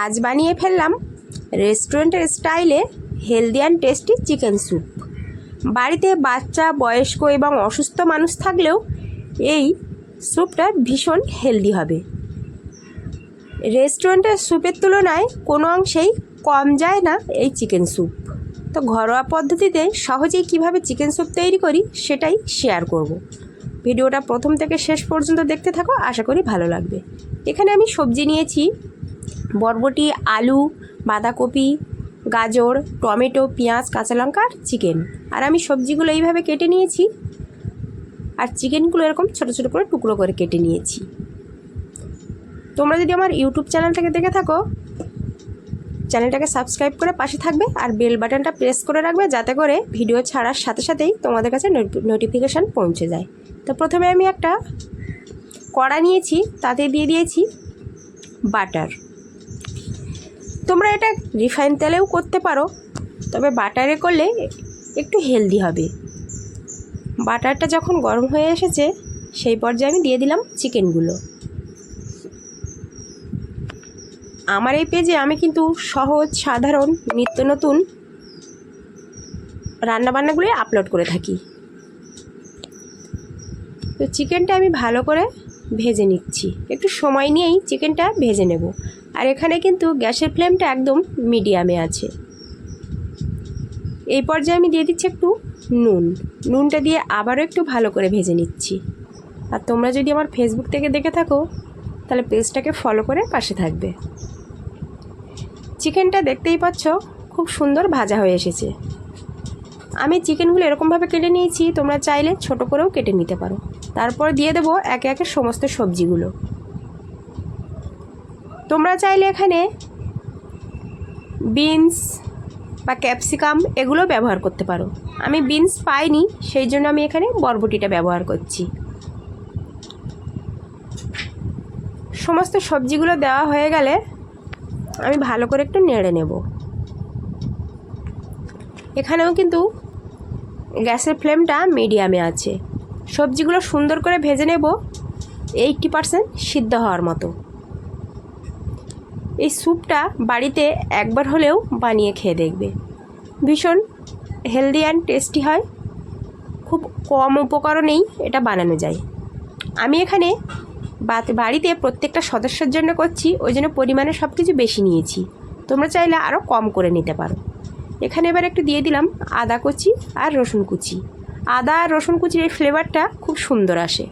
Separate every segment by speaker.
Speaker 1: আজ বানিয়ে ফেললাম রেস্টুরেন্টের স্টাইলে healthy and tasty chicken soup. বাড়িতে বাচ্চা, বয়স্ক এবং অসুস্থ মানুষ থাকলেও এই স্যুপটা ভীষণ হেলদি হবে। রেস্টুরেন্টের স্যুপের তুলনায় কোনো অংশেই কম যায় না এই চিকেন স্যুপ। তো ঘরোয়া পদ্ধতিতে সহজেই কীভাবে চিকেন স্যুপ তৈরি করি সেটাই শেয়ার করব। ভিডিওটা প্রথম থেকে শেষ পর্যন্ত দেখতে থাকো, আশা করি ভালো লাগবে। এখানে আমি সবজি নিয়েছি বরবটি, আলু, বাঁধাকপি, গাজর, টমেটো, পেঁয়াজ কাঁচা লঙ্কা আর চিকেন। আর আমি সবজিগুলো এইভাবে কেটে নিয়েছি। আর চিকেনগুলো এরকম ছোটো ছোটো করে টুকরো করে কেটে নিয়েছি। তোমরা যদি আমার ইউটিউব চ্যানেল থেকে দেখে থাকো, চ্যানেলটাকে সাবস্ক্রাইব করে পাশে থাকবে আর বেল বাটনটা প্রেস করে রাখবে যাতে করে ভিডিও ছাড়ার সাথে সাথেই তোমাদের কাছে নোটিফিকেশান পৌঁছে যায়। তো প্রথমে আমি একটা কড়া নিয়েছি, তাতে দিয়ে দিয়েছি বাটার। তোমরা এটা রিফাইন তেলেও করতে পারো, তবে বাটারে করলে একটু হেলদি হবে। বাটারটা যখন গরম হয়ে এসেছে, সেই পর্যায়ে আমি দিয়ে দিলাম চিকেনগুলো। আমার এই পেজে আমি কিন্তু সহজ, সাধারণ, নিত্য নতুন রান্নাবান্নাগুলি আপলোড করে থাকি। তো চিকেনটা আমি ভালো করে ভেজে নিচ্ছি। একটু সময় নিয়েই চিকেনটা ভেজে নেব। আর এখানে কিন্তু গ্যাসের ফ্লেমটা একদম মিডিয়ামে আছে। এই পর্যায়ে আমি দিয়ে দিচ্ছি একটু নুন। নুনটা দিয়ে আবারও একটু ভালো করে ভেজে নিচ্ছি। আর তোমরা যদি আমার ফেসবুক থেকে দেখে থাকো, তাহলে পেজটাকে ফলো করে পাশে থাকবে। চিকেনটা দেখতেই পাচ্ছ, খুব সুন্দর ভাজা হয়ে এসেছে। আমি চিকেনগুলো এরকমভাবে কেটে নিয়েছি, তোমরা চাইলে ছোট করেও কেটে নিতে পারো। তারপর দিয়ে দেবো একে একে সমস্ত সবজিগুলো। তোমরা চাইলে এখানে বিনস বা ক্যাপসিকাম এগুলো ব্যবহার করতে পারো। আমি বিনস পাইনি, সেই জন্য আমি এখানে বরবটিটা ব্যবহার করছি। সমস্ত সবজিগুলো দেওয়া হয়ে গেলে আমি ভালো করে একটু নেড়ে নেব। এখানেও কিন্তু গ্যাসের ফ্লেমটা মিডিয়ামে আছে। সবজিগুলো সুন্দর করে ভেজে নেব। এইটটি পারসেন্ট সিদ্ধ হওয়ার মতো। এই স্যুপটা বাড়িতে একবার হলেও বানিয়ে খেয়ে দেখবে। ভীষণ হেলদি অ্যান্ড টেস্টি হয়। খুব কম উপকরণেই এটা বানানো যায়। আমি এখানে বাড়িতে প্রত্যেকটা সদস্যের জন্য করছি, ওই জন্য পরিমাণে সব কিছু বেশি নিয়েছি। তোমরা চাইলে আরও কম করে নিতে পারো। এখানে এবার একটু দিয়ে দিলাম আদা কুচি আর রসুন কুচি। আদা আর রসুন কুচির এই ফ্লেভারটা খুব সুন্দর আসে।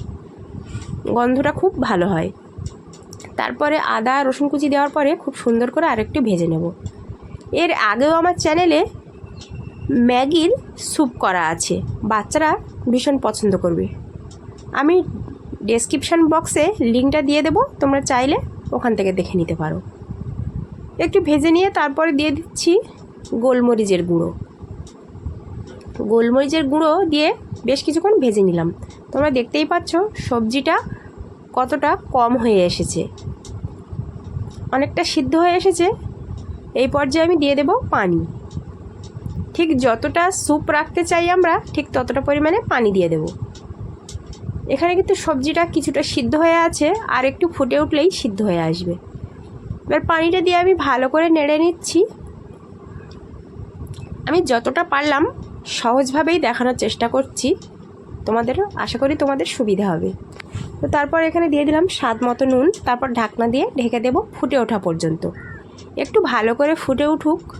Speaker 1: গন্ধটা খুব ভালো হয়। তারপরে আদা রসুন কুচি দেওয়ার পরে খুব সুন্দর করে আরেকটু ভেজে নেব। এর আগেও আমার চ্যানেলে ম্যাগির স্যুপ করা আছে। বাচ্চারা ভীষণ পছন্দ করবে। আমি ডেসক্রিপশান বক্সে লিঙ্কটা দিয়ে দেবো, তোমরা চাইলে ওখান থেকে দেখে নিতে পারো। একটু ভেজে নিয়ে তারপরে দিয়ে দিচ্ছি গোলমরিচের গুঁড়ো। গোলমরিচের গুঁড়ো দিয়ে বেশ কিছুক্ষণ ভেজে নিলাম। তোমরা দেখতেই পাচ্ছ সবজিটা কতটা কম হয়ে এসেছে। অনেকটা সিদ্ধ হয়ে এসেছে। এই পর্যায়ে আমি দিয়ে দেব পানি। ঠিক যতটা স্যুপ রাখতে চাই আমরা, ঠিক ততটা পরিমাণে পানি দিয়ে দেব। এখানে কিন্তু সবজিটা কিছুটা সিদ্ধ হয়ে আছে, আর একটু ফুটে উঠলেই সিদ্ধ হয়ে আসবে। এবার পানিটা দিয়ে আমি ভালো করে নেড়ে নিচ্ছি। আমি যতটা পারলাম সহজভাবেই দেখানোর চেষ্টা করছি। তোমাদের আশা করি তোমাদের সুবিধা হবে। তো তারপর এখানে দিয়ে দিলাম স্বাদ মতো নুন, তারপর ঢাকনা দিয়ে ঢেকে দেব ফুটে ওঠা পর্যন্ত। একটু ভালো করে ফুটে উঠুক।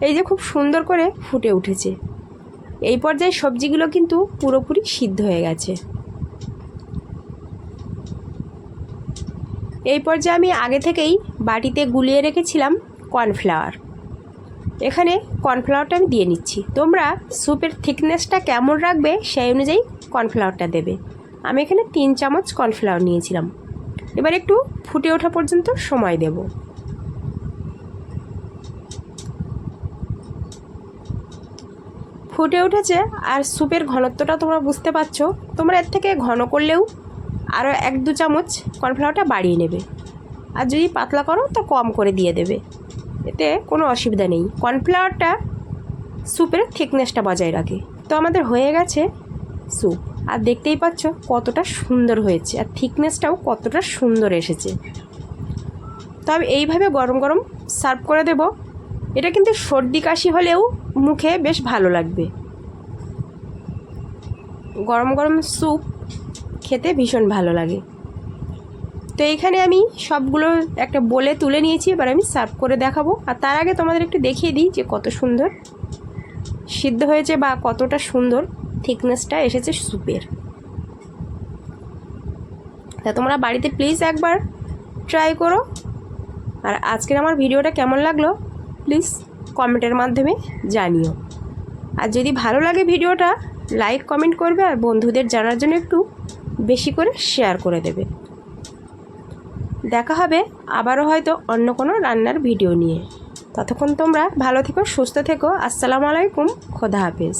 Speaker 1: এই যে খুব সুন্দর করে ফুটে উঠেছে। এই পর্যায়ে সবজিগুলো কিন্তু পুরোপুরি সিদ্ধ হয়ে গেছে। এই পর্যায়ে আমি আগে থেকেই বাটিতে গুলিয়ে রেখেছিলাম কর্নফ্লাওয়ার। এখানে কর্নফ্লাওয়ারটা আমি দিয়ে নিচ্ছি। তোমরা স্যুপের থিকনেসটা কেমন রাখবে সেই অনুযায়ী কর্নফ্লাওয়ারটা দেবে। আমি এখানে তিন চামচ কর্নফ্লাওয়ার নিয়েছিলাম। এবার একটু ফুটে ওঠা পর্যন্ত সময় দেব। ফুটে উঠেছে আর স্যুপের ঘনত্বটা তোমরা বুঝতে পারছ। তোমরা এর থেকে ঘন করলেও আরও এক দু চামচ কর্নফ্লাওয়ারটা বাড়িয়ে নেবে। আর যদি পাতলা করো তো কম করে দিয়ে দেবে। এতে কোনো অসুবিধা নেই। কর্নফ্লাওয়ারটা স্যুপের থিকনেসটা বজায় রাখে। তো আমাদের হয়ে গেছে স্যুপ। আর দেখতেই পাচ্ছ কতটা সুন্দর হয়েছে আর থিকনেসটাও কতটা সুন্দর এসেছে। তো আমি এইভাবে গরম গরম সার্ভ করে দেব। এটা কিন্তু সর্দি কাশি হলেও মুখে বেশ ভালো লাগবে। গরম গরম স্যুপ খেতে ভীষণ ভালো লাগে। তো এইখানে আমি সবগুলো একটা বলে তুলে নিয়েছি, এবার আমি সার্ভ করে দেখাবো। আর তার আগে তোমাদের একটু দেখিয়ে দিই যে কত সুন্দর সিদ্ধ হয়েছে বা কতটা সুন্দর থিকনেসটা এসেছে স্যুপের। তা তোমরা বাড়িতে প্লিজ একবার ট্রাই করো। আর আজকের আমার ভিডিওটা কেমন লাগল প্লিজ কমেন্টের মাধ্যমে জানিও। আর যদি ভালো লাগে ভিডিওটা, লাইক, কমেন্ট করবে আর বন্ধুদের জানার জন্য একটু বেশি করে শেয়ার করে দেবে। দেখা হবে আবারও হয়তো অন্য কোনো রান্নার ভিডিও নিয়ে। ততক্ষণ তোমরা ভালো থেকো, সুস্থ থেকো। আসসালামু আলাইকুম। খোদা হাফেজ।